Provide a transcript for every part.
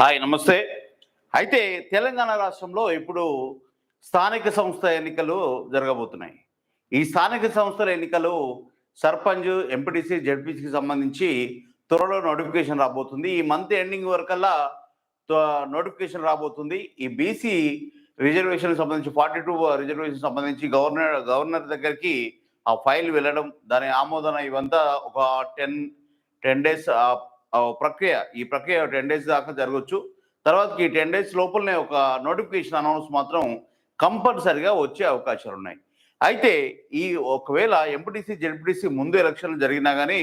Hi నమస్తే. అయితే తెలంగాణ రాష్ట్రంలో ఇప్పుడు స్థానిక సంస్థ ఎన్నికలు జరగబోతున్నాయి. ఈ స్థానిక సంస్థల ఎన్నికలు సర్పంచ్ ఎంపీటీసీ జడ్పీసీకి సంబంధించి త్వరలో నోటిఫికేషన్ రాబోతుంది. ఈ మంత్ ఎండింగ్ వరకల్లా నోటిఫికేషన్ రాబోతుంది. ఈ బీసీ రిజర్వేషన్ సంబంధించి ఫార్టీ టూ రిజర్వేషన్ సంబంధించి గవర్నర్ గవర్నర్ దగ్గరికి ఆ ఫైల్ వెళ్ళడం దాని ఆమోదన ఇవంతా ఒక టెన్ టెన్ డేస్ ప్రక్రియ ఈ ప్రక్రియ టెన్ డేస్ దాకా జరగచ్చు. తర్వాత ఈ టెన్ డేస్ లోపలనే ఒక నోటిఫికేషన్ అనౌన్స్ మాత్రం కంపల్సరిగా వచ్చే అవకాశాలు ఉన్నాయి అయితే ఈ ఒకవేళ ఎంపీటీసీ జెడ్పీటీసీ ముందు ఎలక్షన్లు జరిగినా కానీ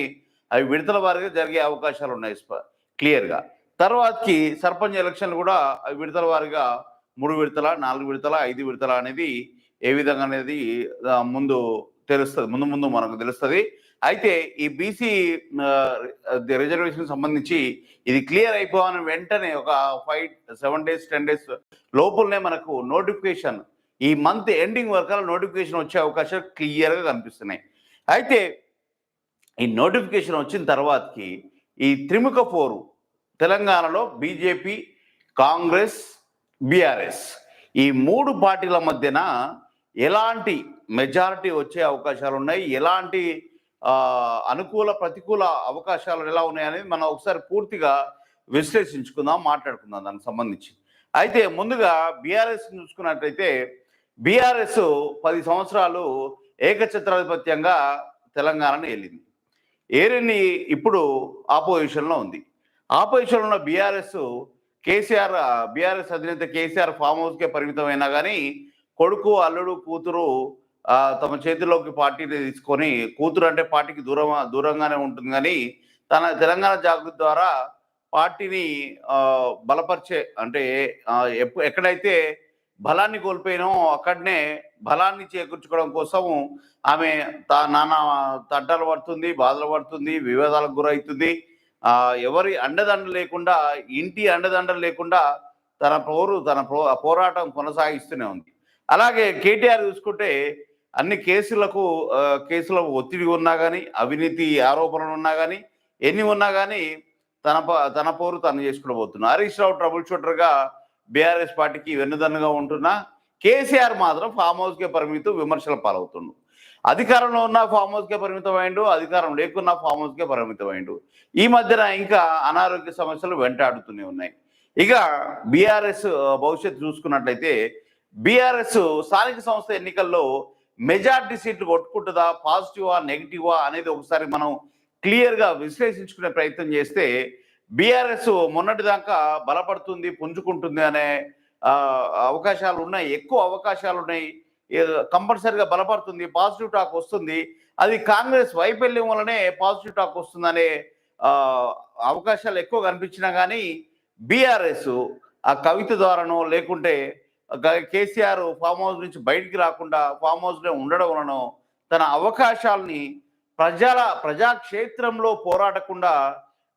అవి విడతల వారిగా జరిగే అవకాశాలు ఉన్నాయి క్లియర్గా. తర్వాతకి సర్పంచ్ ఎలక్షన్లు కూడా అవి విడతల వారిగా మూడు విడతల నాలుగు విడతల ఐదు విడతల అనేది ఏ విధంగా అనేది ముందు తెలుస్తుంది ముందు ముందు మనకు తెలుస్తుంది. అయితే ఈ బీసీ రిజర్వేషన్ సంబంధించి ఇది క్లియర్ అయిపోవాలని వెంటనే ఒక five seven days ten days లోపలనే మనకు నోటిఫికేషన్ ఈ మంత్ ఎండింగ్ వరకు నోటిఫికేషన్ వచ్చే అవకాశాలు క్లియర్గా కనిపిస్తున్నాయి. అయితే ఈ నోటిఫికేషన్ వచ్చిన తర్వాతకి ఈ త్రిముఖ పోరు తెలంగాణలో బీజేపీ కాంగ్రెస్ బీఆర్ఎస్ ఈ మూడు పార్టీల మధ్యన ఎలాంటి మెజారిటీ వచ్చే అవకాశాలు ఉన్నాయి? ఎలాంటి అనుకూల ప్రతికూల అవకాశాలు ఎలా ఉన్నాయనేది మనం ఒకసారి పూర్తిగా విశ్లేషించుకుందాం మాట్లాడుకుందాం దానికి సంబంధించి. అయితే ముందుగా బీఆర్ఎస్ చూసుకున్నట్లయితే బీఆర్ఎస్ పది సంవత్సరాలు ఏకఛత్రాధిపత్యంగా తెలంగాణను వెళ్ళింది ఏరిని ఇప్పుడు ఆపోజిషన్లో ఉంది. ఆపోజిషన్లో ఉన్న బీఆర్ఎస్ కేసీఆర్ బీఆర్ఎస్ అధినేత కేసీఆర్ ఫామ్ హౌస్కే పరిమితమైనా కానీ కొడుకు అల్లుడు కూతురు తమ చేతిలోకి పార్టీని తీసుకొని కూతురు అంటే పార్టీకి దూరం దూరంగానే ఉంటుంది కానీ తన తెలంగాణ జాగృతి ద్వారా పార్టీని బలపరిచే అంటే ఎప్పు- ఎక్కడైతే బలాన్ని కోల్పోయినో అక్కడనే బలాన్ని చేకూర్చుకోవడం కోసం ఆమె తా నానా తడ్డలు పడుతుంది బాధలు పడుతుంది వివాదాలకు గురవుతుంది. ఎవరి అండదండ లేకుండా ఇంటి అండదండలు లేకుండా తన పోరు తన పో- పోరాటం కొనసాగిస్తూనే ఉంది. అలాగే కేటీఆర్ చూసుకుంటే అన్ని కేసులకు కేసుల ఒత్తిడి ఉన్నా కానీ అవినీతి ఆరోపణలు ఉన్నా కానీ ఎన్ని ఉన్నా కానీ తన ప- తన పోరు తను చేసుకోబోతున్నా హరీష్ రావు ట్రబుల్ షూటర్గా బీఆర్ఎస్ పార్టీకి వెన్నుదన్నుగా ఉంటున్నా కేసీఆర్ మాత్రం ఫామ్ హౌస్కే పరిమితం విమర్శల పాలవుతుండు. అధికారంలో ఉన్న ఫామ్ హౌస్కే పరిమితం అయిండు అధికారం లేకున్నా ఫామ్ హౌస్కే పరిమితం అయిండు ఈ మధ్యన ఇంకా అనారోగ్య సమస్యలు వెంటాడుతూనే ఉన్నాయి. ఇక బీఆర్ఎస్ భవిష్యత్తు చూసుకున్నట్లయితే బీఆర్ఎస్ స్థానిక సంస్థ ఎన్నికల్లో మెజార్టీ సీట్లు కొట్టుకుంటుందా పాజిటివా నెగిటివా అనేది ఒకసారి మనం క్లియర్గా విశ్లేషించుకునే ప్రయత్నం చేస్తే బీఆర్ఎస్ మొన్నటిదాకా బలపడుతుంది పుంజుకుంటుంది అనే అవకాశాలు ఉన్నాయి. ఎక్కువ అవకాశాలు ఉన్నాయి. కంపల్సరిగా బలపడుతుంది పాజిటివ్ టాక్ వస్తుంది. అది కాంగ్రెస్ వైఫల్యం వల్లనే పాజిటివ్ టాక్ వస్తుందనే అవకాశాలు ఎక్కువ కనిపించినా కానీ బీఆర్ఎస్ ఆ కవిత ద్వారానో లేకుంటే కేసీఆర్ ఫామ్ హౌస్ నుంచి బయటికి రాకుండా ఫామ్ హౌస్లో ఉండడం వలన తన అవకాశాలని ప్రజల ప్రజాక్షేత్రంలో పోరాడకుండా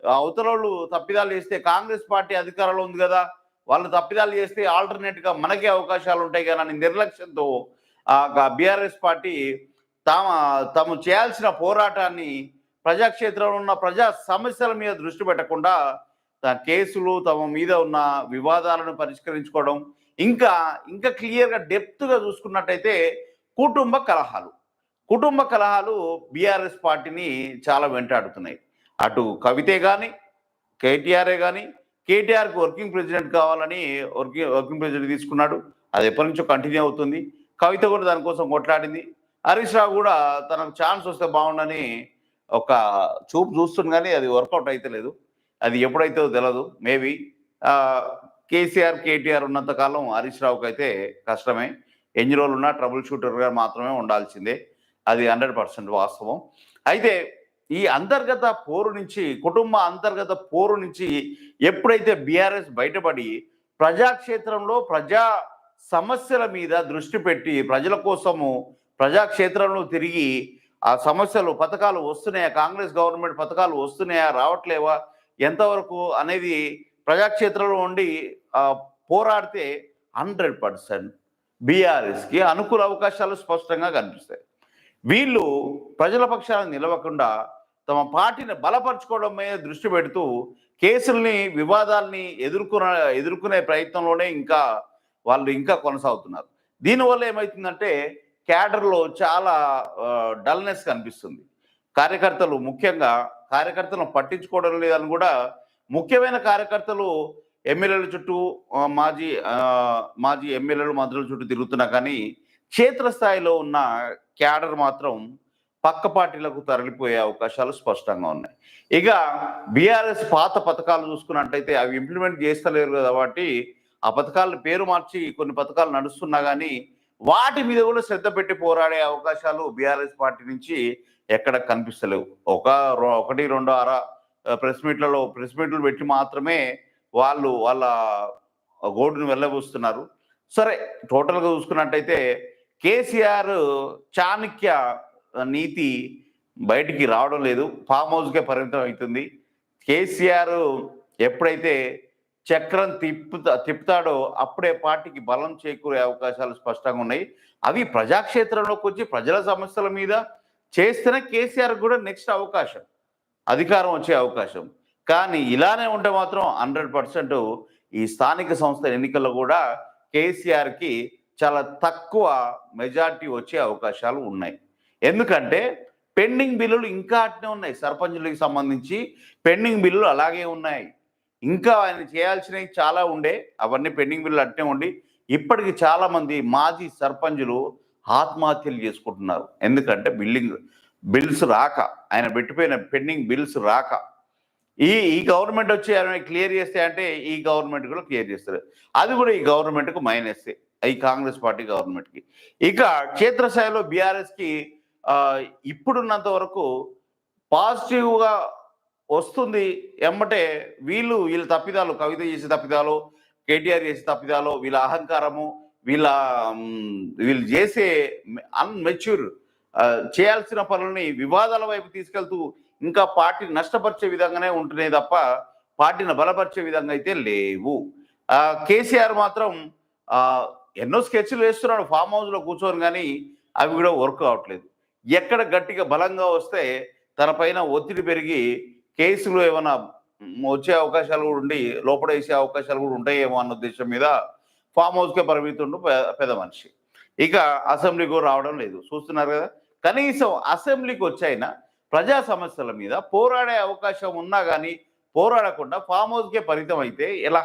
అవతలలు తప్పిదాలు చేస్తే కాంగ్రెస్ పార్టీ అధికారంలో ఉంది కదా వాళ్ళు తప్పిదాలు చేస్తే ఆల్టర్నేట్గా మనకే అవకాశాలు ఉంటాయి కదా అని నిర్లక్ష్యంతో ఆ బీఆర్ఎస్ పార్టీ తమ తాము చేయాల్సిన పోరాటాన్ని ప్రజాక్షేత్రంలో ఉన్న ప్రజా సమస్యల మీద దృష్టి పెట్టకుండా కేసులు తమ మీద ఉన్న వివాదాలను పరిష్కరించుకోవడం ఇంకా ఇంకా క్లియర్గా డెప్త్గా చూసుకున్నట్టయితే కుటుంబ కలహాలు. కుటుంబ కలహాలు బీఆర్ఎస్ పార్టీని చాలా వెంటాడుతున్నాయి. అటు కవితే కానీ కేటీఆర్ఏ కానీ కేటీఆర్కి వర్కింగ్ ప్రెసిడెంట్ కావాలని వర్కింగ్ వర్కింగ్ ప్రెసిడెంట్ తీసుకున్నాడు. అది ఎప్పటి నుంచో కంటిన్యూ అవుతుంది. కవిత కూడా దానికోసం కొట్లాడింది. హరీష్ రావు కూడా తనకు ఛాన్స్ వస్తే బాగుండని ఒక చూపు చూస్తుంది కానీ అది వర్కౌట్ అయితే లేదు. అది ఎప్పుడైతే తెలియదు మేబీ కేసీఆర్ కేటీఆర్ ఉన్నంత కాలం హరీష్ రావుకి అయితే కష్టమే. ఎన్ని రోజులు ఉన్నా ట్రబుల్ షూటర్గా మాత్రమే ఉండాల్సిందే. అది హండ్రెడ్ పర్సెంట్ వాస్తవం. అయితే ఈ అంతర్గత పోరు నుంచి కుటుంబ అంతర్గత పోరు నుంచి ఎప్పుడైతే బీఆర్ఎస్ బయటపడి ప్రజాక్షేత్రంలో ప్రజా సమస్యల మీద దృష్టి పెట్టి ప్రజల కోసము ప్రజాక్షేత్రంలో తిరిగి ఆ సమస్యలు పథకాలు వస్తున్నాయా? కాంగ్రెస్ గవర్నమెంట్ పథకాలు వస్తున్నాయా? రావట్లేవా? ఎంతవరకు అనేది ప్రజాక్షేత్రంలో ఉండి పోరాడితే హండ్రెడ్ పర్సెంట్ బీఆర్ఎస్కి అనుకూల అవకాశాలు స్పష్టంగా కనిపిస్తాయి. వీళ్ళు ప్రజల పక్షాన నిలవకుండా తమ పార్టీని బలపరచుకోవడం మీద దృష్టి పెడుతూ కేసుల్ని వివాదాల్ని ఎదుర్కొన ఎదుర్కొనే ప్రయత్నంలోనే ఇంకా వాళ్ళు ఇంకా కొనసాగుతున్నారు. దీనివల్ల ఏమవుతుందంటే క్యాడర్లో చాలా డల్నెస్ కనిపిస్తుంది. కార్యకర్తలు ముఖ్యంగా కార్యకర్తలను పట్టించుకోవడం లేదని కూడా ముఖ్యమైన కార్యకర్తలు ఎమ్మెల్యేల చుట్టూ మాజీ మాజీ ఎమ్మెల్యేలు మంత్రుల చుట్టూ తిరుగుతున్నా కానీ క్షేత్రస్థాయిలో ఉన్న క్యాడర్ మాత్రం పక్క పార్టీలకు తరలిపోయే అవకాశాలు స్పష్టంగా ఉన్నాయి. ఇక బీఆర్ఎస్ పాత పథకాలు చూసుకున్నట్టయితే అవి ఇంప్లిమెంట్ చేస్తలేరు కాబట్టి ఆ పథకాల పేరు మార్చి కొన్ని పథకాలు నడుస్తున్నా కానీ వాటి మీద కూడా శ్రద్ధ పెట్టి పోరాడే అవకాశాలు బీఆర్ఎస్ పార్టీ నుంచి ఎక్కడ కనిపిస్తలేవు. ఒక రో- ఒకటి రెండు అర ప్రెస్ మీట్లలో ప్రెస్ మీట్లు పెట్టి మాత్రమే వాళ్ళు వాళ్ళ గోడును వెళ్ళబోస్తున్నారు. సరే టోటల్గా చూసుకున్నట్టయితే కేసీఆర్ చాణక్య నీతి బయటికి రావడం లేదు. ఫామ్ హౌస్కే పరిమితం అవుతుంది. కేసీఆర్ ఎప్పుడైతే చక్రం తిప్పుతా తిప్పుతాడో అప్పుడే పార్టీకి బలం చేకూరే అవకాశాలు స్పష్టంగా ఉన్నాయి. అవి ప్రజాక్షేత్రంలోకి వచ్చి ప్రజల సమస్యల మీద చేస్తేనే కేసీఆర్ కూడా నెక్స్ట్ అవకాశం. అధికారం వచ్చే అవకాశం. కానీ ఇలానే ఉంటే మాత్రం హండ్రెడ్ పర్సెంట్ ఈ స్థానిక సంస్థల ఎన్నికల్లో కూడా కేసీఆర్కి చాలా తక్కువ మెజార్టీ వచ్చే అవకాశాలు ఉన్నాయి. ఎందుకంటే పెండింగ్ బిల్లులు ఇంకా అట్నే ఉన్నాయి. సర్పంచులకి సంబంధించి పెండింగ్ బిల్లులు అలాగే ఉన్నాయి. ఇంకా ఆయన చేయాల్సినవి చాలా ఉండే. అవన్నీ పెండింగ్ బిల్లులు అట్నే ఉండి ఇప్పటికి చాలామంది మాజీ సర్పంచులు ఆత్మహత్యలు చేసుకుంటున్నారు. ఎందుకంటే బిల్డింగ్ బిల్స్ రాక ఆయన పెట్టిపోయిన పెండింగ్ బిల్స్ రాక. ఈ ఈ గవర్నమెంట్ వచ్చి ఆయన క్లియర్ చేస్తే అంటే ఈ గవర్నమెంట్ కూడా క్లియర్ చేస్తారు. అది కూడా ఈ గవర్నమెంట్కు మైనస్. ఈ కాంగ్రెస్ పార్టీ గవర్నమెంట్కి. ఇక క్షేత్రస్థాయిలో బీఆర్ఎస్కి ఇప్పుడున్నంత వరకు పాజిటివ్గా వస్తుంది ఎమ్మటే వీళ్ళు వీళ్ళ తప్పిదాలు కవిత చేసే తప్పిదాలు కేటీఆర్ చేసే తప్పిదాలు వీళ్ళ అహంకారము వీళ్ళ వీళ్ళు చేసే అన్మెచ్యూర్ చేయాల్సిన పనులని వివాదాల వైపు తీసుకెళ్తూ ఇంకా పార్టీ నష్టపరిచే విధంగానే ఉంటున్నాయి తప్ప పార్టీని బలపరిచే విధంగా అయితే లేవు. కేసీఆర్ మాత్రం ఎన్నో స్కెచ్లు వేస్తున్నాడు ఫామ్ హౌస్లో కూర్చొని కానీ అవి కూడా వర్క్ అవట్లేదు ఎక్కడ గట్టిగా బలంగా వస్తే తన పైన ఒత్తిడి పెరిగి కేసులు ఏమైనా వచ్చే అవకాశాలు కూడా ఉండి లోపల వేసే అవకాశాలు కూడా ఉంటాయేమో అన్న ఉద్దేశం మీద ఫామ్ హౌస్కే పరిమితుండు పెద్ద మనిషి. ఇక అసెంబ్లీకి రావడం లేదు. చూస్తున్నారు కదా? కనీసం అసెంబ్లీకి వచ్చైనా ప్రజా సమస్యల మీద పోరాడే అవకాశం ఉన్నా కానీ పోరాడకుండా ఫామ్ హౌస్కే పరిమితం అయితే ఎలా?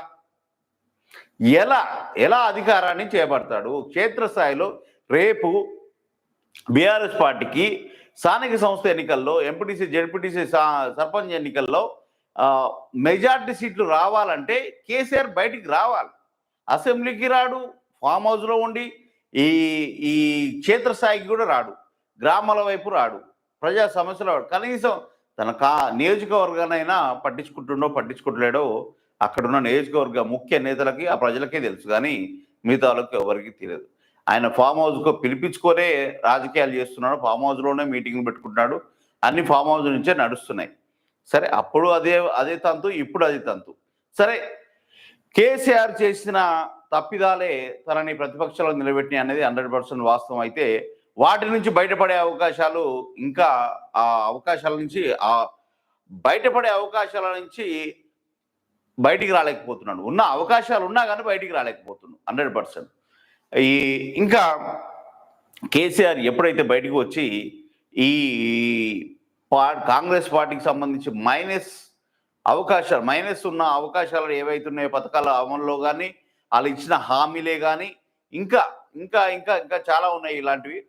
ఎలా ఎలా అధికారాన్ని చేపడతాడు? క్షేత్రస్థాయిలో రేపు బీఆర్ఎస్ పార్టీకి స్థానిక సంస్థ ఎన్నికల్లో ఎంపీటీసీ జెడ్పీటీసీ సర్పంచ్ ఎన్నికల్లో మెజార్టీ సీట్లు రావాలంటే కేసీఆర్ బయటికి రావాలి. అసెంబ్లీకి రాడు ఫామ్ హౌస్లో ఉండి ఈ ఈ క్షేత్రస్థాయికి కూడా రాడు గ్రామాల వైపు రాడు ప్రజా సమస్యలు రాడు. కనీసం తన కా నియోజకవర్గానైనా పట్టించుకుంటుండో పట్టించుకుంటలేడో అక్కడున్న నియోజకవర్గ ముఖ్య నేతలకి ఆ ప్రజలకే తెలుసు కానీ మిగతా వాళ్ళకి ఎవరికి తెలియదు. ఆయన ఫామ్ హౌస్కు పిలిపించుకొనే రాజకీయాలు చేస్తున్నాడు ఫామ్ హౌస్లోనే మీటింగ్ పెట్టుకుంటున్నాడు అన్ని ఫామ్ హౌస్ నుంచే నడుస్తున్నాయి. సరే అప్పుడు అదే అదే తంతు ఇప్పుడు అదే తంతు. సరే కేసీఆర్ చేసిన తప్పిదాలే తనని ప్రతిపక్షంలో నిలబెట్టినాయి అనేది హండ్రెడ్ పర్సెంట్ వాస్తవం. అయితే వాటి నుంచి బయటపడే అవకాశాలు ఇంకా ఆ అవకాశాల నుంచి ఆ బయటపడే అవకాశాల నుంచి బయటికి రాలేకపోతున్నాడు. ఉన్న అవకాశాలు ఉన్నా కానీ బయటికి రాలేకపోతున్నాడు హండ్రెడ్ పర్సెంట్. ఈ ఇంకా కేసీఆర్ ఎప్పుడైతే బయటికి వచ్చి ఈ కాంగ్రెస్ పార్టీకి సంబంధించి మైనస్ అవకాశాలు మైనస్ ఉన్న అవకాశాలు ఏవైతే ఉన్నాయో పథకాల అమల్లో కానీ వాళ్ళు ఇచ్చిన హామీలే కానీ ఇంకా ఇంకా ఇంకా ఇంకా చాలా ఉన్నాయి ఇలాంటివి.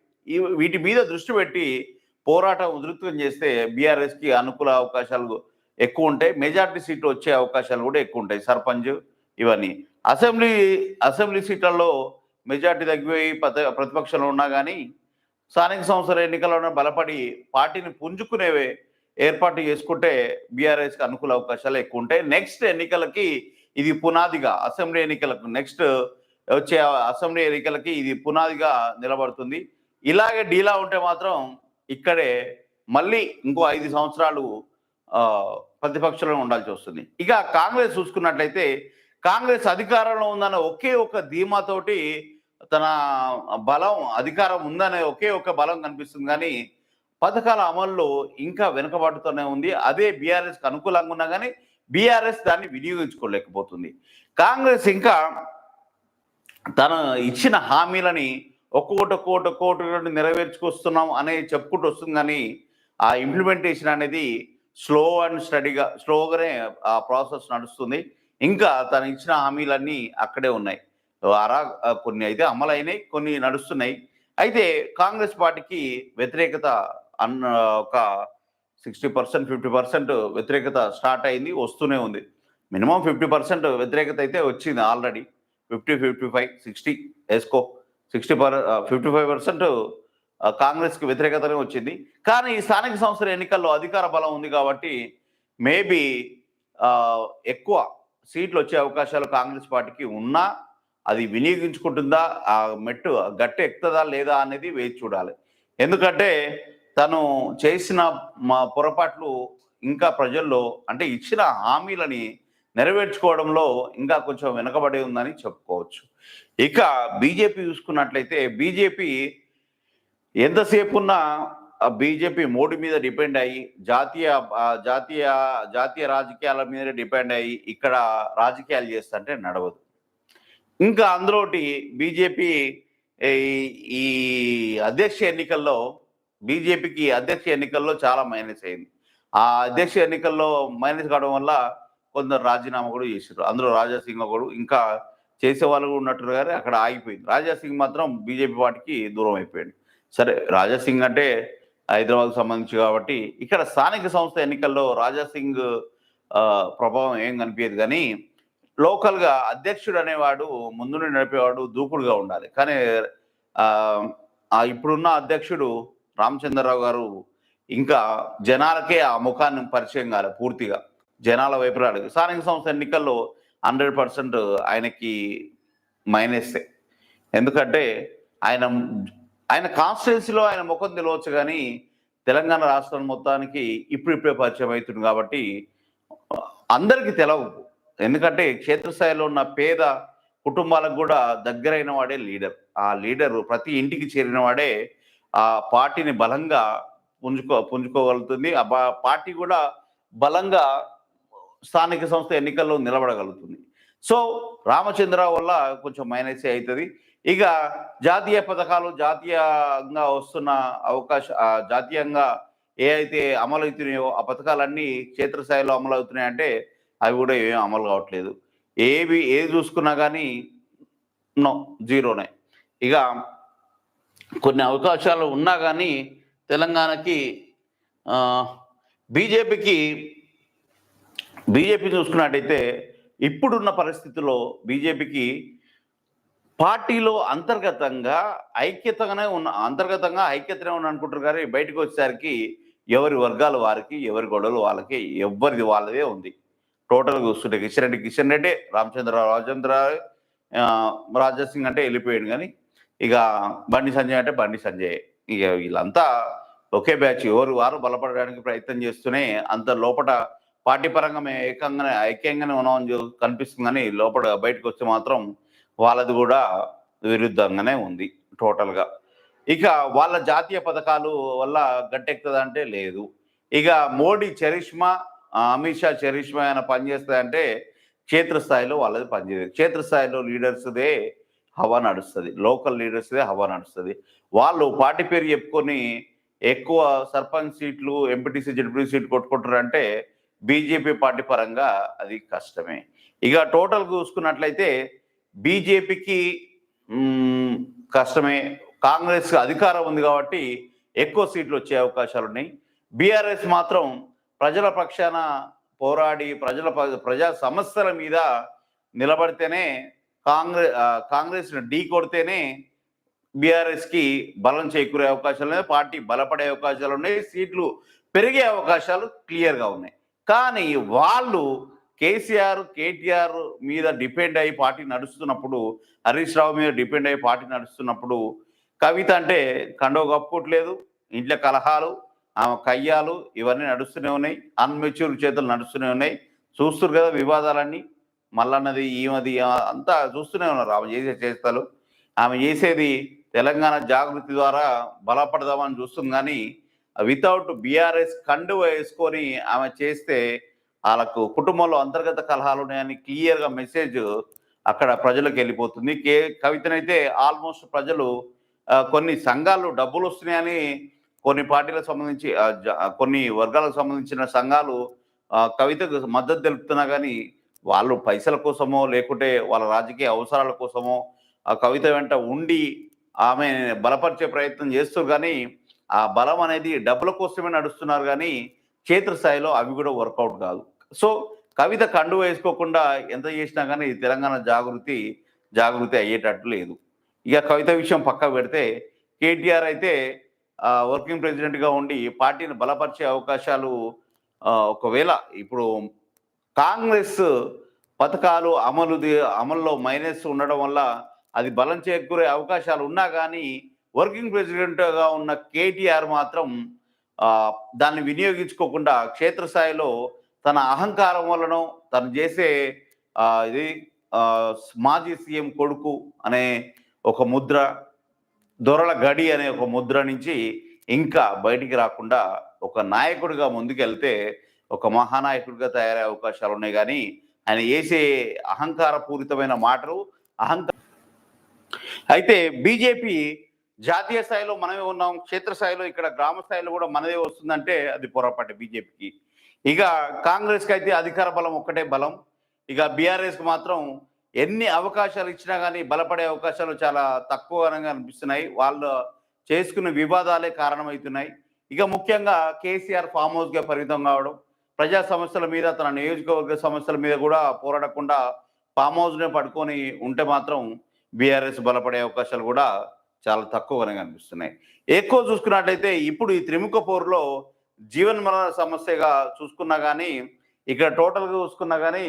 వీటి మీద దృష్టి పెట్టి పోరాటం ఉధృతం చేస్తే బీఆర్ఎస్కి అనుకూల అవకాశాలు ఎక్కువ ఉంటాయి. మెజార్టీ సీట్లు వచ్చే అవకాశాలు కూడా ఎక్కువ ఉంటాయి. సర్పంచ్ ఇవన్నీ. అసెంబ్లీ అసెంబ్లీ సీట్లలో మెజార్టీ తగ్గిపోయి ప్రతిపక్షంలో ఉన్నా కానీ స్థానిక సంస్థల ఎన్నికల్లో బలపడి పార్టీని పుంజుకునేవే ఏర్పాటు చేసుకుంటే బీఆర్ఎస్కి అనుకూల అవకాశాలు ఎక్కువ ఉంటాయి. నెక్స్ట్ ఎన్నికలకి ఇది పునాదిగా అసెంబ్లీ ఎన్నికలకు నెక్స్ట్ వచ్చే అసెంబ్లీ ఎన్నికలకి ఇది పునాదిగా నిలబడుతుంది. ఇలాగే డీలా ఉంటే మాత్రం ఇక్కడే మళ్ళీ ఇంకో ఐదు సంవత్సరాలు ప్రతిపక్షంలో ఉండాల్సి వస్తుంది. ఇక కాంగ్రెస్ చూసుకున్నట్లయితే కాంగ్రెస్ అధికారంలో ఉందన్న ఒకే ఒక ధీమాతోటి తన బలం అధికారం ఉందనే ఒకే ఒక బలం కనిపిస్తుంది. కానీ పథకాల అమల్లో ఇంకా వెనుకబడుతూనే ఉంది. అదే బీఆర్ఎస్కి అనుకూలంగా ఉన్నా కానీ బీఆర్ఎస్ దాన్ని వినియోగించుకోలేకపోతుంది. కాంగ్రెస్ ఇంకా తను ఇచ్చిన హామీలని ఒక్కొక్కటి ఒక్కొక్కటి ఒక్కొక్కటి నెరవేర్చుకొస్తున్నాం అనే చెప్పుకుంటూ వస్తుంది కానీ ఆ ఇంప్లిమెంటేషన్ అనేది స్లో అండ్ స్టడీగా స్లోగానే ఆ ప్రాసెస్ నడుస్తుంది. ఇంకా తను ఇచ్చిన హామీలన్నీ అక్కడే ఉన్నాయి. అరా కొన్ని అయితే అమలైనాయి కొన్ని నడుస్తున్నాయి. అయితే కాంగ్రెస్ పార్టీకి వ్యతిరేకత అన్న ఒక సిక్స్టీ పర్సెంట్ ఫిఫ్టీ పర్సెంట్ వ్యతిరేకత స్టార్ట్ అయింది వస్తూనే ఉంది. మినిమం ఫిఫ్టీ పర్సెంట్ వ్యతిరేకత అయితే వచ్చింది already. Fifty fifty five sixty వేసుకో. Sixty per fifty five percent కాంగ్రెస్కి వ్యతిరేకతనే వచ్చింది. కానీ ఈ స్థానిక సంస్థల ఎన్నికల్లో అధికార బలం ఉంది కాబట్టి మేబీ ఎక్కువ సీట్లు వచ్చే అవకాశాలు కాంగ్రెస్ పార్టీకి ఉన్నా అది వినియోగించుకుంటుందా ఆ మెట్టు గట్టి ఎక్కుతుందా లేదా అనేది వేచి చూడాలి. ఎందుకంటే తను చేసిన మా పొరపాట్లు ఇంకా ప్రజల్లో అంటే ఇచ్చిన హామీలని నెరవేర్చుకోవడంలో ఇంకా కొంచెం వెనకబడి ఉందని చెప్పుకోవచ్చు. ఇక బీజేపీ చూసుకున్నట్లయితే బీజేపీ ఎంతసేపు ఉన్న బీజేపీ మోడీ మీద డిపెండ్ అయ్యి జాతీయ జాతీయ జాతీయ రాజకీయాల మీద డిపెండ్ అయ్యి ఇక్కడ రాజకీయాలు చేస్తుంటే నడవదు. ఇంకా అందులోటి బీజేపీ ఈ అధ్యక్ష ఎన్నికల్లో బీజేపీకి అధ్యక్ష ఎన్నికల్లో చాలా మైనస్ అయింది. ఆ అధ్యక్ష ఎన్నికల్లో మైనస్ కావడం వల్ల కొందరు రాజీనామా కూడా చేశారు అందులో రాజా సింగ్ ఒకడు ఇంకా చేసే వాళ్ళు కూడా ఉన్నట్టు కానీ అక్కడ ఆగిపోయింది. రాజా సింగ్ మాత్రం బీజేపీ పార్టీకి దూరం అయిపోయాడు. సరే రాజా సింగ్ అంటే హైదరాబాద్ సంబంధించి కాబట్టి ఇక్కడ స్థానిక సంస్థ ఎన్నికల్లో రాజా సింగ్ ఆ, ప్రభావం ఏం కనిపించదు కానీ లోకల్గా అధ్యక్షుడు అనేవాడు ముందు నుండి నడిపేవాడు దూకుడుగా ఉండాలి. కానీ ఇప్పుడున్న అధ్యక్షుడు రామచంద్రరావు గారు ఇంకా జనాలకే ఆ ముఖాన్ని పరిచయం కాలే పూర్తిగా. జనాల వైపు రాడు స్థానిక సంస్థ ఎన్నికల్లో హండ్రెడ్ పర్సెంట్ ఆయనకి మైనసే ఎందుకంటే ఆయన ఆయన కాన్స్టిట్యున్సీలో ఆయన ముఖం తెలియవచ్చు కానీ తెలంగాణ రాష్ట్రం మొత్తానికి ఇప్పుడిప్పుడే పరిచయం అవుతుంది కాబట్టి అందరికీ తెలవు. ఎందుకంటే క్షేత్రస్థాయిలో ఉన్న పేద కుటుంబాలకు కూడా దగ్గరైన వాడే లీడర్. ఆ లీడరు ప్రతి ఇంటికి చేరిన వాడే ఆ పార్టీని బలంగా పుంజుకో పుంజుకోగలుగుతుంది. ఆ పార్టీ కూడా బలంగా స్థానిక సంస్థ ఎన్నికల్లో నిలబడగలుగుతుంది. సో రామచంద్రరావు వల్ల కొంచెం మైనస్ అవుతుంది ఇక జాతీయ పథకాలు జాతీయంగా వస్తున్న అవకాశ ఆ, జాతీయంగా ఏ అయితే అమలు అవుతున్నాయో ఆ పథకాలన్నీ క్షేత్రస్థాయిలో అమలు అవుతున్నాయంటే అవి కూడా ఏం అమలు కావట్లేదు. ఏవి ఏది చూసుకున్నా కానీ నో జీరోనే. ఇక కొన్ని అవకాశాలు ఉన్నా కానీ తెలంగాణకి బీజేపీకి బీజేపీ చూసుకున్నట్టయితే ఇప్పుడున్న పరిస్థితుల్లో బీజేపీకి పార్టీలో అంతర్గతంగా ఐక్యతగానే ఉన్న అంతర్గతంగా ఐక్యతనే ఉన్న అనుకుంటారు కానీ బయటకు వచ్చేసరికి ఎవరి వర్గాలు వారికి ఎవరి గొడవలు వాళ్ళకి ఎవరిది వాళ్ళదే ఉంది. టోటల్గా చూస్తుంటే కిషన్ రెడ్డి కిషన్ రెడ్డి రామచంద్ర రాజేంద్ర ఆ, సింగ్ అంటే వెళ్ళిపోయాడు కానీ ఇక బండి సంజయ్ అంటే బండి సంజయ్. ఇక వీళ్ళంతా ఒకే బ్యాచ్ ఎవరు వారు బలపడడానికి ప్రయత్నం చేస్తూనే అంత లోపల పార్టీ పరంగా మేము ఏకంగానే ఐక్యంగానే ఉన్నామని కనిపిస్తుంది కానీ లోపల బయటకు వస్తే మాత్రం వాళ్ళది కూడా విరుద్ధంగానే ఉంది టోటల్గా. ఇక వాళ్ళ జాతీయ పథకాలు వల్ల గట్టెక్కుతుందంటే లేదు. ఇక మోడీ చరిష్మా అమిత్ షా చరిష్మా ఆయన పనిచేస్తుందంటే క్షేత్రస్థాయిలో వాళ్ళది పనిచేయదు. క్షేత్రస్థాయిలో లీడర్స్దే హవా నడుస్తుంది. లోకల్ లీడర్స్దే హవా నడుస్తుంది. వాళ్ళు పార్టీ పేరు చెప్పుకొని ఎక్కువ సర్పంచ్ సీట్లు ఎంపీటీసీ జడ్పీటీ సీట్లు కొట్టుకుంటారంటే బీజేపీ పార్టీ పరంగా అది కష్టమే. ఇక టోటల్ చూసుకున్నట్లయితే బీజేపీకి కష్టమే. కాంగ్రెస్ అధికారం ఉంది కాబట్టి ఎక్కువ సీట్లు వచ్చే అవకాశాలు ఉన్నాయి బీఆర్ఎస్ మాత్రం ప్రజల పక్షాన పోరాడి ప్రజల ప్రజా సమస్యల మీద నిలబడితేనే కాంగ్రెస్ కాంగ్రెస్ ఢీ కొడితేనే బీఆర్ఎస్కి బలం చేకూరే అవకాశాలు ఉన్నాయి పార్టీ బలపడే అవకాశాలు ఉన్నాయి సీట్లు పెరిగే అవకాశాలు క్లియర్గా ఉన్నాయి. కానీ వాళ్ళు కేసీఆర్ కేటీఆర్ మీద డిపెండ్ అయ్యి పార్టీ నడుస్తున్నప్పుడు హరీష్ రావు మీద డిపెండ్ అయ్యి పార్టీ నడుస్తున్నప్పుడు కవిత అంటే కండవ కప్పుకోవట్లేదు ఇంట్లో కలహాలు ఆమె కయ్యాలు ఇవన్నీ నడుస్తూనే ఉన్నాయి అన్మెచ్యూర్ చేతులు నడుస్తూనే ఉన్నాయి. చూస్తున్నారు కదా వివాదాలన్నీ. మల్లన్నది ఈమెది అంతా చూస్తూనే ఉన్నారు. ఆమె చేసే చేస్తాలు ఆమె చేసేది తెలంగాణ జాగృతి ద్వారా బలపడదామని చూస్తుంది కానీ వితౌట్ బీఆర్ఎస్ కండు వేసుకొని ఆమె చేస్తే వాళ్ళకు కుటుంబంలో అంతర్గత కలహాలు ఉన్నాయని క్లియర్గా మెసేజ్ అక్కడ ప్రజలకు వెళ్ళిపోతుంది. కే కవితనైతే ఆల్మోస్ట్ ప్రజలు కొన్ని సంఘాలు డబ్బులు వస్తున్నాయని కొన్ని పార్టీలకు సంబంధించి కొన్ని వర్గాలకు సంబంధించిన సంఘాలు కవితకు మద్దతు తెలుపుతున్నా కానీ వాళ్ళు పైసల కోసమో లేకుంటే వాళ్ళ రాజకీయ అవసరాల కోసమో ఆ కవిత వెంట ఉండి ఆమె బలపరిచే ప్రయత్నం చేస్తారు కానీ ఆ బలం అనేది డబ్బుల కోసమే నడుస్తున్నారు కానీ క్షేత్రస్థాయిలో అవి కూడా వర్కౌట్ కాదు. సో కవిత కండు వేసుకోకుండా ఎంత చేసినా కానీ తెలంగాణ జాగృతి జాగృతి అయ్యేటట్టు లేదు. ఇక కవిత విషయం పక్క పెడితే కేటీఆర్ అయితే వర్కింగ్ ప్రెసిడెంట్గా ఉండి పార్టీని బలపరిచే అవకాశాలు ఒకవేళ ఇప్పుడు కాంగ్రెస్ పథకాలు అమలు అమల్లో మైనస్ ఉండడం వల్ల అది బలం చేకూరే అవకాశాలు ఉన్నా కానీ వర్కింగ్ ప్రెసిడెంట్గా ఉన్న కేటీఆర్ మాత్రం దాన్ని వినియోగించుకోకుండా క్షేత్రస్థాయిలో తన అహంకారం వలనో తను చేసే ఇది మాజీ సీఎం కొడుకు అనే ఒక ముద్ర దొరల గడి అనే ఒక ముద్ర నుంచి ఇంకా బయటికి రాకుండా ఒక నాయకుడిగా ముందుకెళ్తే ఒక మహానాయకుడిగా తయారయ్యే అవకాశాలు ఉన్నాయి కానీ ఆయన వేసే అహంకారపూరితమైన మాటలు అహంకార అయితే బీజేపీ జాతీయ స్థాయిలో మనమే ఉన్నాం క్షేత్రస్థాయిలో ఇక్కడ గ్రామ స్థాయిలో కూడా మనదే వస్తుందంటే అది పొరపాటు బీజేపీకి. ఇక కాంగ్రెస్కి అయితే అధికార బలం ఒక్కటే బలం. ఇక బీఆర్ఎస్కి మాత్రం ఎన్ని అవకాశాలు ఇచ్చినా కానీ బలపడే అవకాశాలు చాలా తక్కువగా అనిపిస్తున్నాయి. వాళ్ళు చేసుకున్న వివాదాలే కారణమవుతున్నాయి. ఇక ముఖ్యంగా కేసీఆర్ ఫామ్ హౌస్గా పరిమితం కావడం ప్రజా సమస్యల మీద తన నియోజకవర్గ సమస్యల మీద కూడా పోరాడకుండా ఫామ్ హౌస్నే పట్టుకొని ఉంటే మాత్రం బీఆర్ఎస్ బలపడే అవకాశాలు కూడా చాలా తక్కువగానే కనిపిస్తున్నాయి. ఎక్కువ చూసుకున్నట్లయితే ఇప్పుడు ఈ త్రిముఖ పోరులో జీవన్ మరణ సమస్యగా చూసుకున్నా కానీ ఇక్కడ టోటల్గా చూసుకున్నా కానీ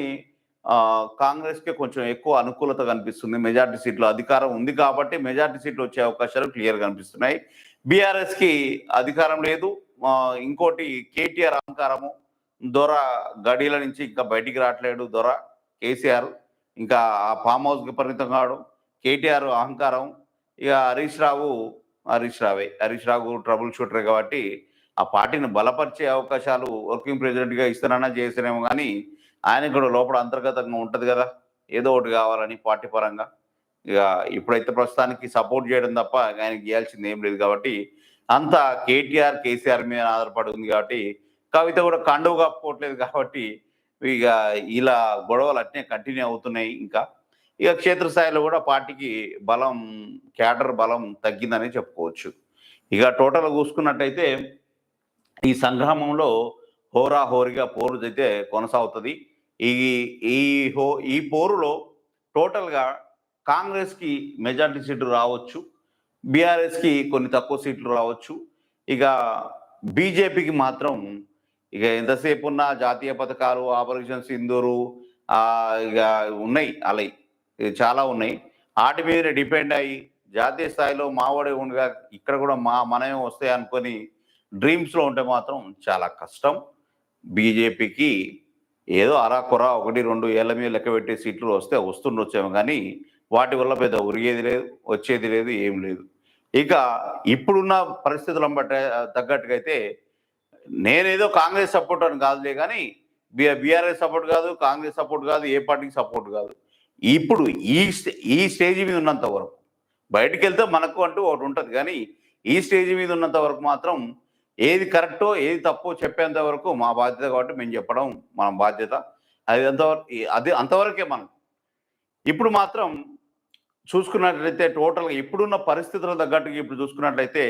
కాంగ్రెస్కే కొంచెం ఎక్కువ అనుకూలత కనిపిస్తుంది. మెజార్టీ సీట్లు అధికారం ఉంది కాబట్టి మెజార్టీ సీట్లు వచ్చే అవకాశాలు క్లియర్ కనిపిస్తున్నాయి. బీఆర్ఎస్కి అధికారం లేదు. ఇంకోటి కేటీఆర్ అహంకారము. దొర గడీల నుంచి ఇంకా బయటికి రావట్లేడు దొర కేసీఆర్ ఇంకా ఆ ఫామ్ హౌస్కి పరిమితం కావడం కేటీఆర్ అహంకారం. ఇక హరీష్ రావు హరీష్ రావే హరీష్ రావు ట్రబుల్ షూటరే కాబట్టి ఆ పార్టీని బలపరిచే అవకాశాలు వర్కింగ్ ప్రెసిడెంట్గా ఇస్తానన్నా చేసినేమో కానీ ఆయన కూడా లోపల అంతర్గతంగా ఉంటుంది కదా ఏదో ఒకటి కావాలని పార్టీ పరంగా. ఇక ఇప్పుడైతే ప్రస్తుతానికి సపోర్ట్ చేయడం తప్ప ఆయనకి గీయాల్సింది ఏం లేదు కాబట్టి అంతా కేటీఆర్ కేసీఆర్ మీద ఆధారపడి ఉంది కాబట్టి కవిత కూడా కండువు కప్పుకోవట్లేదు కాబట్టి ఇక ఇలా గొడవలు అట్నే కంటిన్యూ అవుతున్నాయి ఇంకా. ఇక క్షేత్రస్థాయిలో కూడా పార్టీకి బలం క్యాడర్ బలం తగ్గిందనే చెప్పుకోవచ్చు. ఇక టోటల్ చూసుకున్నట్టయితే ఈ సంగ్రామంలో హోరాహోరీగా పోరు అయితే కొనసాగుతుంది. ఈ ఈ హో ఈ పోరులో టోటల్గా కాంగ్రెస్కి మెజార్టీ సీట్లు రావచ్చు. బీఆర్ఎస్కి కొన్ని తక్కువ సీట్లు రావచ్చు. ఇక బీజేపీకి మాత్రం ఇక ఎంతసేపు ఉన్న జాతీయ పథకాలు ఆపరేషన్ సింధూరు ఇక ఉన్నాయి అలై. చాలా ఉన్నాయి. వాటి మీద డిపెండ్ అయ్యి జాతీయ స్థాయిలో మావాడే ఉండగా ఇక్కడ కూడా మా మనమే వస్తాయి అనుకొని డ్రీమ్స్లో ఉంటే మాత్రం చాలా కష్టం. బీజేపీకి ఏదో అరాకొర ఒకటి రెండు ఏళ్ళ మీద లెక్క పెట్టే సీట్లు వస్తే వస్తుండొచ్చేమో కానీ వాటి వల్ల పెద్ద ఉరిగేది లేదు వచ్చేది లేదు ఏం లేదు. ఇక ఇప్పుడున్న పరిస్థితులను బట్టే తగ్గట్టుగా అయితే నేనేదో కాంగ్రెస్ సపోర్ట్ అని కాదులే కానీ బీఆర్ఎస్ సపోర్ట్ కాదు కాంగ్రెస్ సపోర్ట్ కాదు ఏ పార్టీకి సపోర్ట్ కాదు. ఇప్పుడు ఈ స్టే- ఈ స్టేజ్ మీద ఉన్నంత వరకు బయటికి వెళ్తే మనకు అంటూ ఒకటి ఉంటుంది కానీ ఈ స్టేజ్ మీద ఉన్నంత వరకు మాత్రం ఏది కరెక్టో ఏది తప్పో చెప్పేంత వరకు మా బాధ్యత కాబట్టి మేము చెప్పడం మన బాధ్యత. అది అంతవరకు అది అంతవరకే మనం ఇప్పుడు మాత్రం చూసుకున్నట్లయితే టోటల్గా ఇప్పుడున్న పరిస్థితుల తగ్గట్టుగా ఇప్పుడు చూసుకున్నట్లయితే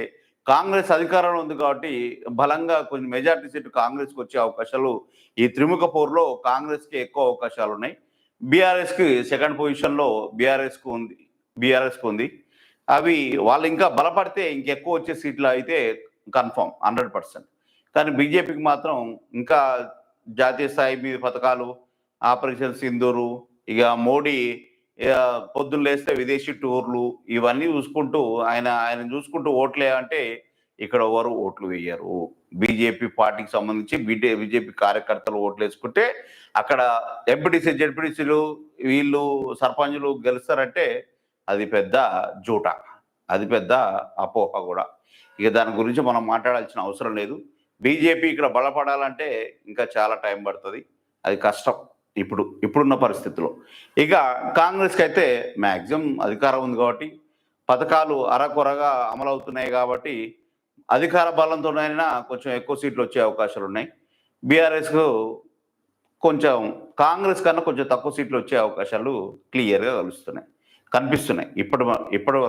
కాంగ్రెస్ అధికారంలో ఉంది కాబట్టి బలంగా కొన్ని మెజార్టీ సీట్లు కాంగ్రెస్కి వచ్చే అవకాశాలు ఈ త్రిముఖ పోరులో కాంగ్రెస్కి ఎక్కువ అవకాశాలు ఉన్నాయి. బీఆర్ఎస్కి సెకండ్ పొజిషన్లో బీఆర్ఎస్కు ఉంది బీఆర్ఎస్కు ఉంది. అవి వాళ్ళు ఇంకా బలపడితే ఇంకెక్కువ వచ్చే సీట్లు అయితే కన్ఫర్మ్ హండ్రెడ్ పర్సెంట్ కానీ బీజేపీకి మాత్రం ఇంకా జాతీయ స్థాయి మీద పథకాలు ఆపరేషన్ సింధూరు ఇక మోడీ పొద్దున్న లేస్తే విదేశీ టూర్లు ఇవన్నీ చూసుకుంటూ ఆయన ఆయన చూసుకుంటూ ఓట్లే అంటే ఇక్కడ ఎవరు ఓట్లు వేయరు. బీజేపీ పార్టీకి సంబంధించి బీటే బీజేపీ కార్యకర్తలు ఓట్లు వేసుకుంటే అక్కడ ఎంపీటీసీ జడ్పీటీసీలు వీళ్ళు సర్పంచులు గెలుస్తారంటే అది పెద్ద జూట అది పెద్ద అపోహ కూడా. ఇక దాని గురించి మనం మాట్లాడాల్సిన అవసరం లేదు. బీజేపీ ఇక్కడ బలపడాలంటే ఇంకా చాలా టైం పడుతుంది. అది కష్టం. ఇప్పుడు ఇప్పుడున్న పరిస్థితిలో. ఇక కాంగ్రెస్కి అయితే మ్యాక్సిమం అధికారం ఉంది కాబట్టి పథకాలు అరకొరగా అమలవుతున్నాయి కాబట్టి అధికార బలంతోనైనా కొంచెం ఎక్కువ సీట్లు వచ్చే అవకాశాలు ఉన్నాయి. బీఆర్ఎస్కు కొంచెం కాంగ్రెస్ కన్నా కొంచెం తక్కువ సీట్లు వచ్చే అవకాశాలు క్లియర్గా కలుస్తున్నాయి కనిపిస్తున్నాయి. ఇప్పటి వ- ఇప్పటి వరకు